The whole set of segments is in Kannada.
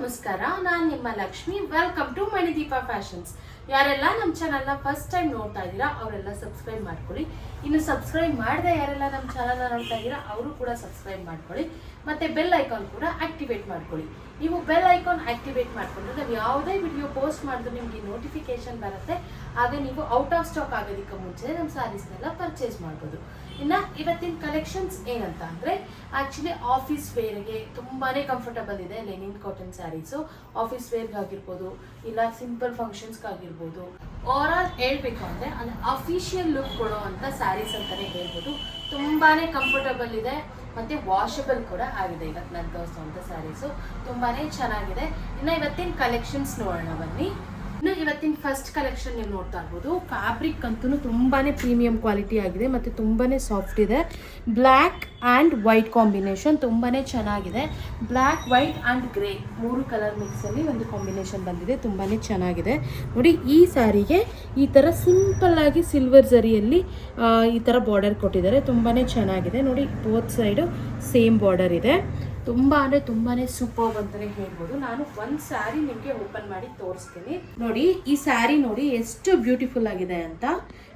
ನಮಸ್ಕಾರ, ನಾನು ನಿಮ್ಮ Lakshmi. Welcome to Manideepa fashions ಯಾರೆಲ್ಲ ನಮ್ಮ ಚಾನಲ್ನ ಫಸ್ಟ್ ಟೈಮ್ ನೋಡ್ತಾ ಇದ್ದೀರಾ, ಅವರೆಲ್ಲ ಸಬ್ಸ್ಕ್ರೈಬ್ ಮಾಡ್ಕೊಳ್ಳಿ. ಇನ್ನು ಸಬ್ಸ್ಕ್ರೈಬ್ ಮಾಡದೆ ಯಾರೆಲ್ಲ ನಮ್ಮ ಚಾನಲ್ನ ನೋಡ್ತಾ ಇದ್ದೀರಾ, ಅವರು ಕೂಡ ಸಬ್ಸ್ಕ್ರೈಬ್ ಮಾಡ್ಕೊಳ್ಳಿ. ಮತ್ತೆ ಬೆಲ್ ಐಕಾನ್ ಕೂಡ ಆಕ್ಟಿವೇಟ್ ಮಾಡ್ಕೊಳ್ಳಿ. ನೀವು ಬೆಲ್ ಐಕಾನ್ ಆಕ್ಟಿವೇಟ್ ಮಾಡ್ಕೊಂಡ್ರೆ ನಾವು ಯಾವುದೇ ವಿಡಿಯೋ ಪೋಸ್ಟ್ ಮಾಡಿದ್ರು ನಿಮಗೆ ನೋಟಿಫಿಕೇಶನ್ ಬರುತ್ತೆ. ಆಗ ನೀವು ಔಟ್ ಆಫ್ ಸ್ಟಾಕ್ ಆಗೋದಕ್ಕೆ ಮುಂಚೆ ನಮ್ಮ ಸ್ಯಾರೀಸ್ನೆಲ್ಲ ಪರ್ಚೇಸ್ ಮಾಡ್ಬೋದು. ಇನ್ನು ಇವತ್ತಿನ ಕಲೆಕ್ಷನ್ಸ್ ಏನಂತ ಅಂದರೆ ಆ್ಯಕ್ಚುಲಿ ಆಫೀಸ್ ವೇರ್ಗೆ ತುಂಬಾ ಕಂಫರ್ಟಬಲ್ ಇದೆ ಲೆನಿನ್ ಕಾಟನ್ ಸ್ಯಾರೀಸು ಆಫೀಸ್ ವೇರ್ಗಾಗಿರ್ಬೋದು ಇಲ್ಲ ಸಿಂಪಲ್ ಫಂಕ್ಷನ್ಸ್ಗಾಗಿರ್ಬೋದು ಓವರ್ ಆಲ್ ಹೇಳ್ಬೇಕು ಅಂದರೆ ಅಂದರೆ ಅಫಿಷಿಯಲ್ ಲುಕ್ ಕೊಡೋ ಅಂಥ ಸ್ಯಾರೀಸ್ ಅಂತಲೇ ಹೇಳ್ಬೋದು. ತುಂಬಾ ಕಂಫರ್ಟಬಲ್ ಇದೆ, ಮತ್ತು ವಾಷಬಲ್ ಕೂಡ ಆಗಿದೆ ಇವತ್ತು ನಾನು ಅಂಥ ಸ್ಯಾರೀಸು ತುಂಬಾ ಚೆನ್ನಾಗಿದೆ. ಇನ್ನು ಇವತ್ತಿನ ಕಲೆಕ್ಷನ್ಸ್ ನೋಡೋಣ ಬನ್ನಿ. ಫಸ್ಟ್ ಕಲೆಕ್ಷನ್ ನೀವು ನೋಡ್ತಾ ಇರ್ಬೋದು. ಫ್ಯಾಬ್ರಿಕ್ ಅಂತೂ ತುಂಬಾ ಪ್ರೀಮಿಯಂ ಕ್ವಾಲಿಟಿ ಆಗಿದೆ ಮತ್ತು ತುಂಬಾ ಸಾಫ್ಟ್ ಇದೆ. ಬ್ಲ್ಯಾಕ್ ಆ್ಯಂಡ್ ವೈಟ್ ಕಾಂಬಿನೇಷನ್ ತುಂಬಾ ಚೆನ್ನಾಗಿದೆ. ಬ್ಲ್ಯಾಕ್ ವೈಟ್ ಆ್ಯಂಡ್ ಗ್ರೇ ಮೂರು ಕಲರ್ ಮಿಕ್ಸಲ್ಲಿ ಒಂದು ಕಾಂಬಿನೇಷನ್ ಬಂದಿದೆ. ತುಂಬಾ ಚೆನ್ನಾಗಿದೆ. ನೋಡಿ ಈ ಸಾರಿಗೆ ಈ ಥರ ಸಿಂಪಲ್ಲಾಗಿ ಸಿಲ್ವರ್ ಜರಿಯಲ್ಲಿ ಆ, ಈ ಥರ ಬಾರ್ಡರ್ ಕೊಟ್ಟಿದ್ದಾರೆ. ತುಂಬಾ ಚೆನ್ನಾಗಿದೆ. ನೋಡಿ ಬೋತ್ ಸೈಡು ಸೇಮ್ ಬಾರ್ಡರ್ ಇದೆ. ತುಂಬ ಅಂದರೆ ತುಂಬಾ ಸೂಪರ್ ಅಂತಲೇ ಹೇಳ್ಬೋದು. ನಾನು ಒಂದು ಸ್ಯಾರಿ ನಿಮಗೆ ಓಪನ್ ಮಾಡಿ ತೋರಿಸ್ತೀನಿ. ನೋಡಿ, ಈ ಸ್ಯಾರಿ ನೋಡಿ ಎಷ್ಟು ಬ್ಯೂಟಿಫುಲ್ ಆಗಿದೆ ಅಂತ.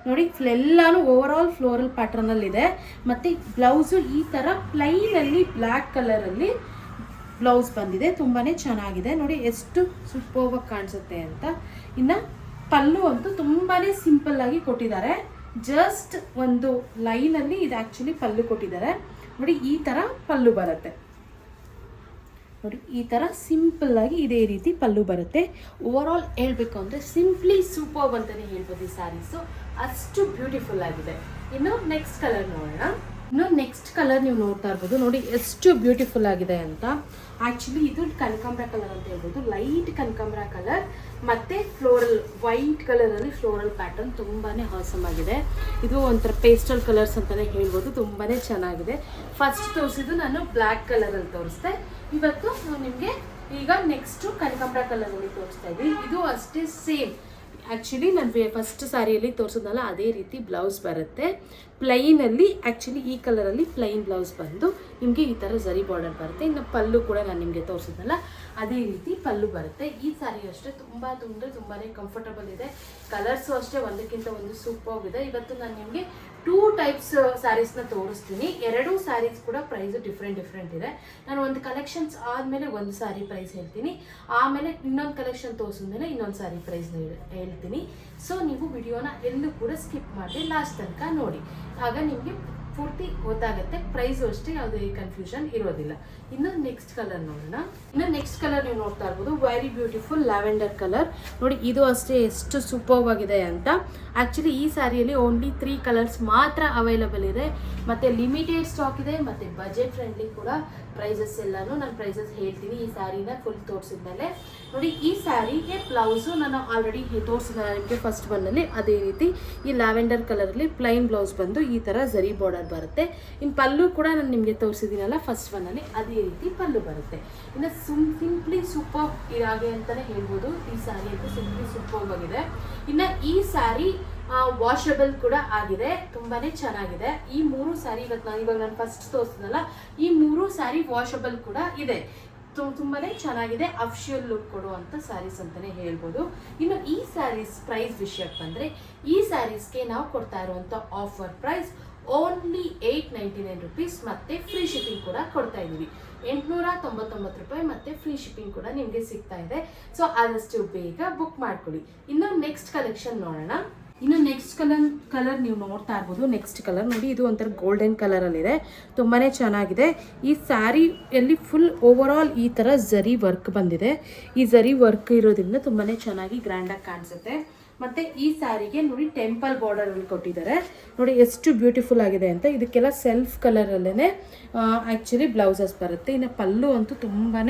ನೋಡಿ ಎಲ್ಲಾನು ಓವರ್ ಆಲ್ ಫ್ಲೋರಲ್ ಪ್ಯಾಟರ್ನಲ್ಲಿ ಇದೆ ಮತ್ತು ಬ್ಲೌಸು ಈ ಥರ ಪ್ಲೈನಲ್ಲಿ ಬ್ಲ್ಯಾಕ್ ಕಲರಲ್ಲಿ ಬ್ಲೌಸ್ ಬಂದಿದೆ. ತುಂಬಾ ಚೆನ್ನಾಗಿದೆ. ನೋಡಿ, ಎಷ್ಟು ಸೂಪರ್ವಾಗಿ ಕಾಣಿಸುತ್ತೆ ಅಂತ. ಇನ್ನು ಪಲ್ಲು ಅಂತೂ ಸಿಂಪಲ್ ಆಗಿ ಕೊಟ್ಟಿದ್ದಾರೆ. ಜಸ್ಟ್ ಒಂದು ಲೈನಲ್ಲಿ ಇದು ಆ್ಯಕ್ಚುಲಿ ಪಲ್ಲು ಕೊಟ್ಟಿದ್ದಾರೆ. ನೋಡಿ, ಈ ಥರ ಪಲ್ಲು ಬರುತ್ತೆ. ನೋಡಿ, ಈ ಥರ ಸಿಂಪಲ್ ಆಗಿ ಇದೇ ರೀತಿ ಪಲ್ಲು ಬರುತ್ತೆ. ಓವರ್ ಆಲ್ ಹೇಳ್ಬೇಕು ಅಂದರೆ ಸಿಂಪ್ಲಿ ಸೂಪರ್ ಅಂತಲೇ ಹೇಳ್ಬೋದು ಈ ಸ್ಯಾರೀಸು ಅಷ್ಟು ಬ್ಯೂಟಿಫುಲ್ ಆಗಿದೆ. ಇನ್ನು ನೆಕ್ಸ್ಟ್ ಕಲರ್ ನೋಡೋಣ. ಇನ್ನು ನೆಕ್ಸ್ಟ್ ಕಲರ್ ನೀವು ನೋಡ್ತಾ ಇರ್ಬೋದು. ನೋಡಿ ಎಷ್ಟು ಬ್ಯೂಟಿಫುಲ್ ಆಗಿದೆ ಅಂತ. ಆ್ಯಕ್ಚುಲಿ ಇದು ಕನಕಾಂಬ್ರ ಕಲರ್ ಅಂತ ಹೇಳ್ಬೋದು. ಲೈಟ್ ಕನಕಾಂಬ್ರ ಕಲರ್ ಮತ್ತು ಫ್ಲೋರಲ್ ವೈಟ್ ಕಲರಲ್ಲಿ ಫ್ಲೋರಲ್ ಪ್ಯಾಟರ್ನ್ ತುಂಬಾ ಹಾಸಮ್ ಆಗಿದೆ. ಇದು ಒಂಥರ ಪೇಸ್ಟಲ್ ಕಲರ್ಸ್ ಅಂತಲೇ ಹೇಳ್ಬೋದು. ತುಂಬಾ ಚೆನ್ನಾಗಿದೆ. ಫಸ್ಟ್ ತೋರಿಸಿದ್ದು ನಾನು ಬ್ಲ್ಯಾಕ್ ಕಲರಲ್ಲಿ ತೋರಿಸ್ದೆ. ಇವತ್ತು ನಿಮಗೆ ಈಗ ನೆಕ್ಸ್ಟು ಕನಕಾಂಬ್ರ ಕಲರಲ್ಲಿ ತೋರಿಸ್ತಾ ಇದ್ದೀವಿ ಇದು ಅಷ್ಟೇ ಸೇಮ್ ಆ್ಯಕ್ಚುಲಿ ನಾನು ಫಸ್ಟ್ ಸ್ಯಾರಿಯಲ್ಲಿ ತೋರಿಸೋದಲ್ಲ ಅದೇ ರೀತಿ ಬ್ಲೌಸ್ ಬರುತ್ತೆ. ಪ್ಲೈನಲ್ಲಿ ಆ್ಯಕ್ಚುಲಿ ಈ ಕಲರಲ್ಲಿ ಪ್ಲೈನ್ ಬ್ಲೌಸ್ ಬಂದು ನಿಮಗೆ ಈ ಥರ ಜರಿ ಬಾರ್ಡರ್ ಬರುತ್ತೆ. ಇನ್ನು ಪಲ್ಲು ಕೂಡ ನಾನು ನಿಮಗೆ ತೋರಿಸಿದ್ನಲ್ಲ, ಅದೇ ರೀತಿ ಪಲ್ಲು ಬರುತ್ತೆ. ಈ ಸ್ಯಾರಿ ಅಷ್ಟೇ ತುಂಬ ತುಂಬ ತುಂಬಾ ಕಂಫರ್ಟಬಲ್ ಇದೆ. ಕಲರ್ಸು ಅಷ್ಟೇ ಒಂದಕ್ಕಿಂತ ಒಂದು ಸೂಪರ್ ಇದೆ. ಇವತ್ತು ನಾನು ನಿಮಗೆ ಟೂ ಟೈಪ್ಸ್ ಸ್ಯಾರೀಸ್ನ ತೋರಿಸ್ತೀನಿ. ಎರಡೂ ಸ್ಯಾರೀಸ್ ಕೂಡ ಪ್ರೈಸು ಡಿಫ್ರೆಂಟ್ ಡಿಫ್ರೆಂಟ್ ಇದೆ. ನಾನು ಒಂದು ಕಲೆಕ್ಷನ್ಸ್ ಆದಮೇಲೆ ಒಂದು ಸ್ಯಾರಿ ಪ್ರೈಸ್ ಹೇಳ್ತೀನಿ. ಆಮೇಲೆ ಇನ್ನೊಂದು ಕಲೆಕ್ಷನ್ ತೋರಿಸಿದ್ಮೇಲೆ ಇನ್ನೊಂದು ಸ್ಯಾರಿ ಪ್ರೈಸ್ನ ಹೇಳ್ತೀನಿ. ಸೊ ನೀವು ವಿಡಿಯೋನ ಎಲ್ಲೂ ಕೂಡ ಸ್ಕಿಪ್ ಮಾಡಿ ಲಾಸ್ಟ್ ತನಕ ನೋಡಿ. ಆಗ ನಿಮಗೆ ಪೂರ್ತಿ ಗೊತ್ತಾಗುತ್ತೆ ಪ್ರೈಸು ಅಷ್ಟೇ ಯಾವುದೇ ಕನ್ಫ್ಯೂಷನ್ ಇರೋದಿಲ್ಲ. ಇನ್ನು ನೆಕ್ಸ್ಟ್ ಕಲರ್ ನೋಡೋಣ. ಇನ್ನು ನೆಕ್ಸ್ಟ್ ಕಲರ್ ನೀವು ನೋಡ್ತಾ ಇರ್ಬೋದು ವೆರಿ ಬ್ಯೂಟಿಫುಲ್ ಲ್ಯಾವೆಂಡರ್ ಕಲರ್ ನೋಡಿ, ಇದು ಅಷ್ಟೇ ಎಷ್ಟು ಸೂಪರ್ ಆಗಿದೆ ಅಂತ. ಆ್ಯಕ್ಚುಲಿ ಈ ಸ್ಯಾರಿಯಲ್ಲಿ ಓನ್ಲಿ ತ್ರೀ ಕಲರ್ಸ್ ಮಾತ್ರ ಅವೈಲಬಲ್ ಇದೆ. ಮತ್ತು ಲಿಮಿಟೆಡ್ ಸ್ಟಾಕ್ ಇದೆ, ಮತ್ತು ಬಜೆಟ್ ಫ್ರೆಂಡ್ಲಿ ಕೂಡ. ಪ್ರೈಸಸ್ ಎಲ್ಲಾನು ನಾನು ಪ್ರೈಸಸ್ ಹೇಳ್ತೀನಿ ಈ ಸ್ಯಾರಿನ ಫುಲ್ ತೋರಿಸಿದ್ಮೇಲೆ. ನೋಡಿ, ಈ ಸ್ಯಾರಿಗೆ ಬ್ಲೌಸು ನಾನು ಆಲ್ರೆಡಿ ತೋರಿಸಿದ ನಿಮಗೆ ಫಸ್ಟ್ ಒನ್ನಲ್ಲಿ ಅದೇ ರೀತಿ ಈ ಲ್ಯಾವೆಂಡರ್ ಕಲರಲ್ಲಿ ಪ್ಲೈನ್ ಬ್ಲೌಸ್ ಬಂದು ಈ ಥರ ಜರಿ ಬಾರ್ಡರ್ ಬರುತ್ತೆ. ಇನ್ನು ಪಲ್ಲು ಕೂಡ ನಾನು ನಿಮಗೆ ತೋರಿಸಿದ್ದೀನಲ್ಲ ಫಸ್ಟ್ ಒನ್ನಲ್ಲಿ ಅದೇ ರೀತಿ ಪಲ್ಲು ಬರುತ್ತೆ. ಇನ್ನು ಸುಮ್ ಸಿಂಪ್ಲಿ ಸೂಪರ್ ಇದಾಗೆ ಅಂತಲೇ ಹೇಳ್ಬೋದು. ಈ ಸ್ಯಾರಿ ಅಂತ ಸಿಂಪ್ಲಿ ಸೂಪರ್ ಆಗಿದೆ. ಇನ್ನು ಈ ಸ್ಯಾರಿ ವಾಷಬಲ್ ಕೂಡ ಆಗಿದೆ. ತುಂಬಾ ಚೆನ್ನಾಗಿದೆ. ಈ ಮೂರು ಸ್ಯಾರಿ ಇವತ್ತು ನಾನು ಇವಾಗ ನಾನು ಫಸ್ಟ್ ತೋರಿಸಿದ್ನಲ್ಲ, ಈ ಮೂರು ಸ್ಯಾರಿ ವಾಷಬಲ್ ಕೂಡ ಇದೆ. ತುಂಬಾ ಚೆನ್ನಾಗಿದೆ. ಅಫಿಷಿಯಲ್ ಲುಕ್ ಕೊಡುವಂಥ ಸ್ಯಾರೀಸ್ ಅಂತಲೇ ಹೇಳ್ಬೋದು. ಇನ್ನು ಈ ಸ್ಯಾರೀಸ್ ಪ್ರೈಸ್ ವಿಷಯಕ್ಕೆ ಬಂದರೆ, ಈ ಸ್ಯಾರೀಸ್ಗೆ ನಾವು ಕೊಡ್ತಾ ಇರುವಂಥ offer price only eight ninety nine rupees ಮತ್ತು ಫ್ರೀ ಶಿಪ್ಪಿಂಗ್ ಕೂಡ ಕೊಡ್ತಾ ಇದ್ದೀವಿ. ಎಂಟುನೂರ ತೊಂಬತ್ತೊಂಬತ್ತು ರೂಪಾಯಿ ಮತ್ತು ಫ್ರೀ ಶಿಪ್ಪಿಂಗ್ ಕೂಡ ನಿಮಗೆ ಸಿಗ್ತಾ ಇದೆ. ಸೊ ಆದಷ್ಟು ಬೇಗ ಬುಕ್ ಮಾಡ್ಕೊಳ್ಳಿ. ಇನ್ನು ನೆಕ್ಸ್ಟ್ ಕಲೆಕ್ಷನ್ ನೋಡೋಣ. ಇನ್ನು ನೆಕ್ಸ್ಟ್ ಕಲರ್ ಕಲರ್ ನೀವು ನೋಡ್ತಾ ಇರ್ಬೋದು. ನೆಕ್ಸ್ಟ್ ಕಲರ್ ನೋಡಿ, ಇದು ಒಂಥರ ಗೋಲ್ಡನ್ ಕಲರಲ್ಲಿದೆ ತುಂಬಾ ಚೆನ್ನಾಗಿದೆ. ಈ ಸ್ಯಾರಿಯಲ್ಲಿ ಫುಲ್ ಓವರ್ ಆಲ್ ಈ ಥರ ಝರಿ ವರ್ಕ್ ಬಂದಿದೆ. ಈ ಝರಿ ವರ್ಕ್ ಇರೋದ್ರಿಂದ ತುಂಬಾ ಚೆನ್ನಾಗಿ ಗ್ರ್ಯಾಂಡಾಗಿ ಕಾಣಿಸುತ್ತೆ. ಮತ್ತು ಈ ಸ್ಯಾರಿಗೆ ನೋಡಿ ಟೆಂಪಲ್ ಬಾರ್ಡರಲ್ಲಿ ಕೊಟ್ಟಿದ್ದಾರೆ. ನೋಡಿ ಎಷ್ಟು ಬ್ಯೂಟಿಫುಲ್ ಆಗಿದೆ ಅಂತ. ಇದಕ್ಕೆಲ್ಲ ಸೆಲ್ಫ್ ಕಲರಲ್ಲೇ ಆ್ಯಕ್ಚುಲಿ ಬ್ಲೌಸಸ್ ಬರುತ್ತೆ. ಇನ್ನು ಪಲ್ಲು ಅಂತೂ ತುಂಬಾ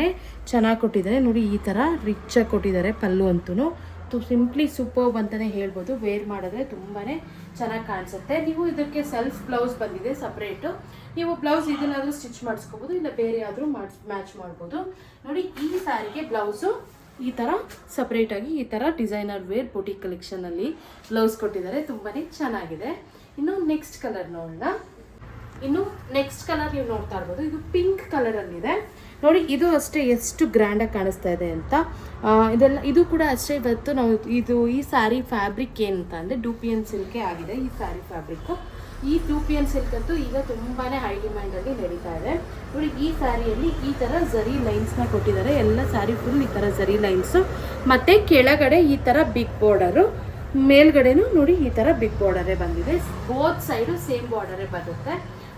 ಚೆನ್ನಾಗಿ ಕೊಟ್ಟಿದ್ದಾರೆ. ನೋಡಿ ಈ ಥರ ಆಗಿ ಕೊಟ್ಟಿದ್ದಾರೆ ಪಲ್ಲು ಅಂತೂ ಸಿಂಪ್ಲಿ ಸೂಪರ್ಬ್ ಅಂತಲೇ ಹೇಳ್ಬೋದು. ವೇರ್ ಮಾಡಿದ್ರೆ ತುಂಬಾ ಚೆನ್ನಾಗಿ ಕಾಣಿಸುತ್ತೆ. ನೀವು ಇದಕ್ಕೆ ಸೆಲ್ಫ್ ಬ್ಲೌಸ್ ಬಂದಿದೆ ಸಪ್ರೇಟು ನೀವು ಬ್ಲೌಸ್ ಇದನ್ನಾದರೂ ಸ್ಟಿಚ್ ಮಾಡಿಸ್ಕೋಬೋದು, ಇಲ್ಲ ಬೇರೆ ಆದರೂ ಮಾಡಿಸ್ ಮ್ಯಾಚ್ ಮಾಡ್ಬೋದು. ನೋಡಿ, ಈ ಸಾರಿಗೆ ಬ್ಲೌಸು ಈ ಥರ ಸಪ್ರೇಟಾಗಿ ಈ ಥರ ಡಿಸೈನರ್ ವೇರ್ ಬೊಟಿಕ್ ಕಲೆಕ್ಷನಲ್ಲಿ ಬ್ಲೌಸ್ ಕೊಟ್ಟಿದ್ದಾರೆ. ತುಂಬಾ ಚೆನ್ನಾಗಿದೆ. ಇನ್ನು ನೆಕ್ಸ್ಟ್ ಕಲರ್ ನೋಡೋಣ. ಇನ್ನು ನೆಕ್ಸ್ಟ್ ಕಲರ್ ನೀವು ನೋಡ್ತಾ ಇರ್ಬೋದು. ಇದು ಪಿಂಕ್ ಕಲರಲ್ಲಿದೆ ನೋಡಿ, ಇದು ಅಷ್ಟೇ ಎಷ್ಟು ಗ್ರ್ಯಾಂಡಾಗಿ ಕಾಣಿಸ್ತಾ ಇದೆ ಅಂತ. ಇದೆಲ್ಲ, ಇದು ಕೂಡ ಅಷ್ಟೇ ಇವತ್ತು ನಾವು ಇದು ಈ ಸ್ಯಾರಿ ಫ್ಯಾಬ್ರಿಕ್ ಏನಂತ ಅಂದರೆ ಡೂಪಿಯನ್ ಸಿಲ್ಕೆ ಆಗಿದೆ ಈ ಸ್ಯಾರಿ ಫ್ಯಾಬ್ರಿಕ್ಕು ಈ ಡೂಪಿಯನ್ ಸಿಲ್ಕ್ ಅಂತೂ ಈಗ ತುಂಬಾ ಹೈ ಡಿಮ್ಯಾಂಡಲ್ಲಿ ನಡೀತಾ ಇದೆ. ನೋಡಿ, ಈ ಸ್ಯಾರಿಯಲ್ಲಿ ಈ ಥರ ಝರಿ ಲೈನ್ಸ್ನ ಕೊಟ್ಟಿದ್ದಾರೆ. ಎಲ್ಲ ಸ್ಯಾರಿ ಫುಲ್ ಈ ಥರ ಝರಿ ಲೈನ್ಸು ಮತ್ತು ಕೆಳಗಡೆ ಈ ಥರ ಬಿಗ್ ಬಾರ್ಡರು ಮೇಲ್ಗಡೆನೂ ನೋಡಿ ಈ ಥರ ಬಿಗ್ ಬಾರ್ಡರೇ ಬಂದಿದೆ. ಬೋತ್ ಸೈಡು ಸೇಮ್ ಬಾರ್ಡರೇ ಬರುತ್ತೆ.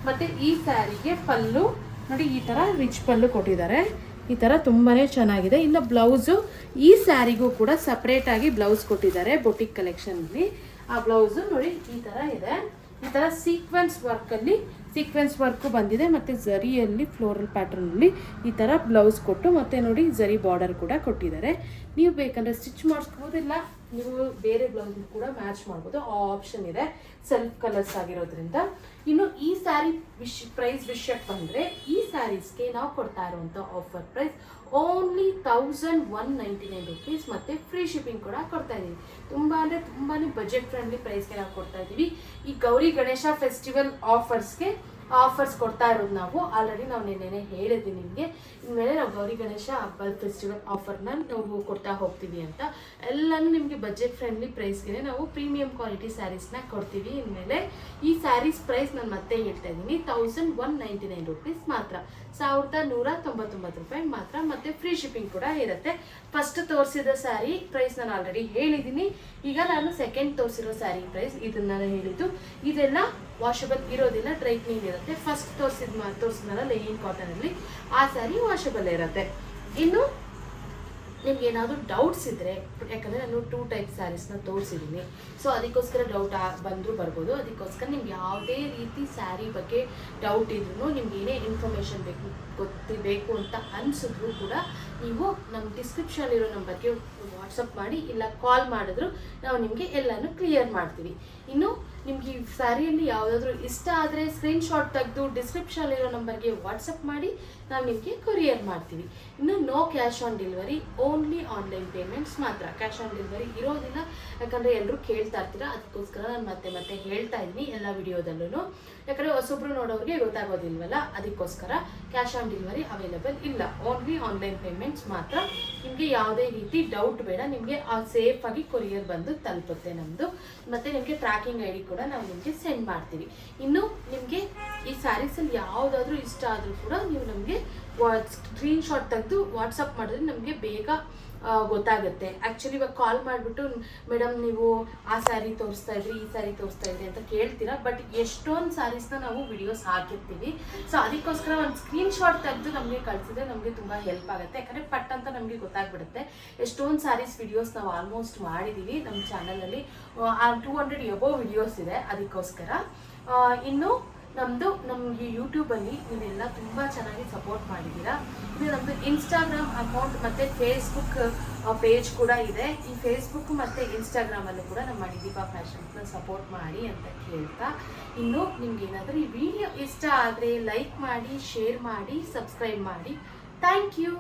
ಮತ್ತು ಈ ಸ್ಯಾರಿಗೆ ಪಲ್ಲು, ನೋಡಿ ಈ ಥರ ರಿಚ್ ಪಲ್ಲು ಕೊಟ್ಟಿದ್ದಾರೆ. ಈ ಥರ ತುಂಬಾ ಚೆನ್ನಾಗಿದೆ. ಇನ್ನು ಬ್ಲೌಸು, ಈ ಸ್ಯಾರಿಗೂ ಕೂಡ ಸಪ್ರೇಟಾಗಿ ಬ್ಲೌಸ್ ಕೊಟ್ಟಿದ್ದಾರೆ ಬೊಟಿಕ್ ಕಲೆಕ್ಷನಲ್ಲಿ ಆ ಬ್ಲೌಸು ನೋಡಿ ಈ ಥರ ಇದೆ. ಈ ಥರ ಸೀಕ್ವೆನ್ಸ್ ವರ್ಕಲ್ಲಿ ಸೀಕ್ವೆನ್ಸ್ ವರ್ಕು ಬಂದಿದೆ. ಮತ್ತು ಝರಿಯಲ್ಲಿ ಫ್ಲೋರಲ್ ಪ್ಯಾಟರ್ನಲ್ಲಿ ಈ ಥರ ಬ್ಲೌಸ್ ಕೊಟ್ಟು, ಮತ್ತು ನೋಡಿ ಝರಿ ಬಾರ್ಡರ್ ಕೂಡ ಕೊಟ್ಟಿದ್ದಾರೆ. ನೀವು ಬೇಕಂದ್ರೆ ಸ್ಟಿಚ್ ಮಾಡಿಸ್ಬೋದು ಇಲ್ಲ ನೀವು ಬೇರೆ ಬ್ಲೌಸ್ ಕೂಡ ಮ್ಯಾಚ್ ಮಾಡ್ಬೋದು. ಆ ಆಪ್ಷನ್ ಇದೆ. ಸೆಲ್ಫ್ ಕಲರ್ಸ್ ಆಗಿರೋದ್ರಿಂದ. ಇನ್ನು ಸ್ಯಾರಿ ವಿಶ್ ಪ್ರೈಸ್ ವಿಷಯಕ್ಕೆ ಬಂದರೆ ಈ ಸ್ಯಾರೀಸ್ಗೆ ನಾವು ಕೊಡ್ತಾ ಇರುವಂಥ offer price only thousand one ninety nine rupees ಮತ್ತು ಫ್ರೀ ಶಿಪ್ಪಿಂಗ್ ಕೂಡ ಕೊಡ್ತಾ ಇದ್ದೀವಿ. ತುಂಬ ಅಂದರೆ ತುಂಬಾ ಬಜೆಟ್ ಫ್ರೆಂಡ್ಲಿ ಪ್ರೈಸ್ಗೆ ನಾವು ಕೊಡ್ತಾ ಇದ್ದೀವಿ. ಈ ಗೌರಿ ಗಣೇಶ ಫೆಸ್ಟಿವಲ್ ಆಫರ್ಸ್ಗೆ ಆಫರ್ಸ್ ಕೊಡ್ತಾ ಇರೋದು ನಾವು. ಆಲ್ರೆಡಿ ನಾವು ನಿನ್ನೆನೆ ಹೇಳಿದ್ವಿ ನಿಮಗೆ. ಇನ್ಮೇಲೆ ನಾವು ಗೌರಿ ಗಣೇಶ ಹಬ್ಬದ ಫೆಸ್ಟಿವಲ್ ಆಫರ್ನ ನಾವು ಕೊಡ್ತಾ ಹೋಗ್ತೀವಿ ಅಂತ. ಎಲ್ಲನೂ ನಿಮಗೆ ಬಜೆಟ್ ಫ್ರೆಂಡ್ಲಿ ಪ್ರೈಸ್ಗೆ ನಾವು ಪ್ರೀಮಿಯಂ ಕ್ವಾಲಿಟಿ ಸ್ಯಾರೀಸ್ನ ಕೊಡ್ತೀವಿ. ಇನ್ಮೇಲೆ ಈ ಸ್ಯಾರೀಸ್ ಪ್ರೈಸ್ ನಾನು ಮತ್ತೆ ಹೇಳ್ತಾ ಇದ್ದೀನಿ. Thousand one ninety nine rupees ಮಾತ್ರ. ಸಾವಿರದ ನೂರ ತೊಂಬತ್ತೊಂಬತ್ತು ರೂಪಾಯಿ ಮಾತ್ರ. ಮತ್ತೆ ಫ್ರೀ ಶಿಪ್ಪಿಂಗ್ ಕೂಡ ಇರುತ್ತೆ. ಫಸ್ಟ್ ತೋರಿಸಿದ ಸ್ಯಾರಿ ಪ್ರೈಸ್ ನಾನು ಆಲ್ರೆಡಿ ಹೇಳಿದ್ದೀನಿ. ಈಗ ನಾನು ಸೆಕೆಂಡ್ ತೋರಿಸಿರೋ ಸ್ಯಾರಿ ಪ್ರೈಸ್ ಇದನ್ನ ನಾನು ಹೇಳಿದ್ದು. ಇದೆಲ್ಲ ವಾಷಬಲ್ ಇರೋದಿಲ್ಲ ಡ್ರೈ ಕ್ಲೀನ್ ಇರುತ್ತೆ. ಫಸ್ಟ್ ತೋರಿಸಿದ ತೋರಿಸಿದ್ನಲ್ಲ ಕಾಟನ್ ಕಾಟನಲ್ಲಿ ಆ ಸ್ಯಾರಿ ವಾಷಬಲ್ ಇರುತ್ತೆ. ಇನ್ನು ನಿಮ್ಗೆ ಏನಾದರೂ ಡೌಟ್ಸ್ ಇದ್ದರೆ ಯಾಕಂದರೆ ನಾನು ಟೂ ಟೈಪ್ ಸ್ಯಾರೀಸ್ನ ತೋರಿಸಿದ್ದೀನಿ ಸೊ ಅದಕ್ಕೋಸ್ಕರ ಡೌಟ್ ಬಂದರೂ ಬರ್ಬೋದು. ಅದಕ್ಕೋಸ್ಕರ ನಿಮ್ಗೆ ಯಾವುದೇ ರೀತಿ ಸ್ಯಾರಿ ಬಗ್ಗೆ ಡೌಟ್ ಇದ್ರೂ ನಿಮ್ಗೆ ಏನೇ ಇನ್ಫಾರ್ಮೇಷನ್ ಬೇಕು ಗೊತ್ತಿರಬೇಕು ಅಂತ ಅನಿಸಿದ್ರು ಕೂಡ ನೀವು ನಮ್ಮ ಡಿಸ್ಕ್ರಿಪ್ಷನ್ ಡಿಸ್ಕ್ರಿಪ್ಷನಲ್ಲಿರೋ ನಂಬರ್ಗೆ ವಾಟ್ಸಪ್ ಮಾಡಿ, ಇಲ್ಲ ಕಾಲ್ ಮಾಡಿದ್ರು ನಾವು ನಿಮಗೆ ಎಲ್ಲನೂ ಕ್ಲಿಯರ್ ಮಾಡ್ತೀವಿ. ಇನ್ನು ನಿಮ್ಗೆ ಈ ಸ್ಯಾರಿಯಲ್ಲಿ ಯಾವುದಾದ್ರೂ ಇಷ್ಟ ಆದರೆ ಸ್ಕ್ರೀನ್ಶಾಟ್ ತೆಗೆದು ಡಿಸ್ಕ್ರಿಪ್ಷನಲ್ಲಿರೋ ನಂಬರ್ಗೆ ವಾಟ್ಸಪ್ ಮಾಡಿ, ನಾವು ನಿಮಗೆ ಕೊರಿಯರ್ ಮಾಡ್ತೀವಿ. ಇನ್ನು no cash on delivery only online payments ಮಾತ್ರ. ಕ್ಯಾಶ್ ಆನ್ ಡೆಲಿವರಿ ಇರೋದಿಲ್ಲ. ಯಾಕಂದರೆ ಎಲ್ಲರೂ ಕೇಳ್ತಾ ಇರ್ತೀರಾ, ಅದಕ್ಕೋಸ್ಕರ ನಾನು ಮತ್ತೆ ಮತ್ತೆ ಹೇಳ್ತಾ ಇದ್ದೀನಿ ಎಲ್ಲ ವಿಡಿಯೋದಲ್ಲೂ ಯಾಕಂದರೆ ಹೊಸೊಬ್ರು ನೋಡೋರಿಗೆ ಗೊತ್ತಾಗೋದಿಲ್ವಲ್ಲ, ಅದಕ್ಕೋಸ್ಕರ ಕ್ಯಾಶ್ ಆನ್ ಡೆಲಿವರಿ ಅವೈಲೇಬಲ್ ಇಲ್ಲ. ಓನ್ಲಿ ಆನ್ಲೈನ್ ಪೇಮೆಂಟ್ಸ್ ಮಾತ್ರ. ನಿಮಗೆ ಯಾವುದೇ ರೀತಿ ಡೌಟ್ ಬೇಡ ನಿಮಗೆ ಸೇಫಾಗಿ ಕೊರಿಯರ್ ಬಂದು ತಲುಪುತ್ತೆ ನಮ್ಮದು ಮತ್ತು ನಿಮಗೆ ಟ್ರ್ಯಾಕಿಂಗ್ ಐ ಡಿ ಕೂಡ ನಾವು ನಿಮಗೆ ಸೆಂಡ್ ಮಾಡ್ತೀವಿ. ಇನ್ನು ನಿಮಗೆ ಈ ಸ್ಯಾರೀಸಲ್ಲಿ ಯಾವುದಾದ್ರೂ ಇಷ್ಟ ಆದರೂ ಕೂಡ ನೀವು ನಮಗೆ ಸ್ಕ್ರೀನ್ಶಾಟ್ ತೆಗೆದು ವಾಟ್ಸಪ್ ಮಾಡಿದ್ರೆ ನಮಗೆ ಬೇಗ ಆ, ಗೊತ್ತಾಗುತ್ತೆ. ಆ್ಯಕ್ಚುಲಿ ಇವಾಗ ಕಾಲ್ ಮಾಡಿಬಿಟ್ಟು ಮೇಡಮ್ ನೀವು ಆ ಸ್ಯಾರಿ ತೋರಿಸ್ತಾ ಇದ್ರಿ, ಈ ಸ್ಯಾರಿ ತೋರಿಸ್ತಾ ಇದ್ರಿ ಅಂತ ಕೇಳ್ತೀರಾ? ಬಟ್ ಎಷ್ಟೊಂದು ಸ್ಯಾರೀಸ್ನ ನಾವು ವಿಡಿಯೋಸ್ ಹಾಕಿರ್ತೀವಿ. ಸೊ ಅದಕ್ಕೋಸ್ಕರ ಒಂದು ಸ್ಕ್ರೀನ್ಶಾಟ್ ತೆಗೆದು ನಮಗೆ ಕಳಿಸಿದ್ರೆ ನಮಗೆ ತುಂಬ ಹೆಲ್ಪ್ ಆಗುತ್ತೆ. ಯಾಕಂದರೆ ಪಟ್ ಅಂತ ನಮಗೆ ಗೊತ್ತಾಗ್ಬಿಡುತ್ತೆ. ಎಷ್ಟೊಂದು ಸ್ಯಾರೀಸ್ ವಿಡಿಯೋಸ್ ನಾವು ಆಲ್ಮೋಸ್ಟ್ ಮಾಡಿದ್ದೀವಿ ನಮ್ಮ ಚಾನಲಲ್ಲಿ ಟೂ ಹಂಡ್ರೆಡ್ ಎಬೋ ವಿಡಿಯೋಸ್ ಇದೆ ಅದಕ್ಕೋಸ್ಕರ. ಇನ್ನು ನಮ್ಮದು ನಮಗೆ ಯೂಟ್ಯೂಬಲ್ಲಿ ನೀವೆಲ್ಲ ತುಂಬ ಚೆನ್ನಾಗಿ ಸಪೋರ್ಟ್ ಮಾಡಿದ್ದೀರಾ. ಇದು ನಮ್ಮದು ಇನ್ಸ್ಟಾಗ್ರಾಮ್ ಅಕೌಂಟ್ ಮತ್ತು ಫೇಸ್ಬುಕ್ ಪೇಜ್ ಕೂಡ ಇದೆ. ಈ ಫೇಸ್ಬುಕ್ ಮತ್ತು ಇನ್ಸ್ಟಾಗ್ರಾಮಲ್ಲೂ ಕೂಡ ನಮ್ಮ ಮಣಿದೀಪ ಫ್ಯಾಷನ್ಸ್ನ ಸಪೋರ್ಟ್ ಮಾಡಿ ಅಂತ ಕೇಳ್ತಾ. ಇನ್ನು ನಿಮ್ಗೆ ಏನಾದರೂ ಈ ವಿಡಿಯೋ ಇಷ್ಟ ಆದರೆ ಲೈಕ್ ಮಾಡಿ ಶೇರ್ ಮಾಡಿ ಸಬ್ಸ್ಕ್ರೈಬ್ ಮಾಡಿ. Thank you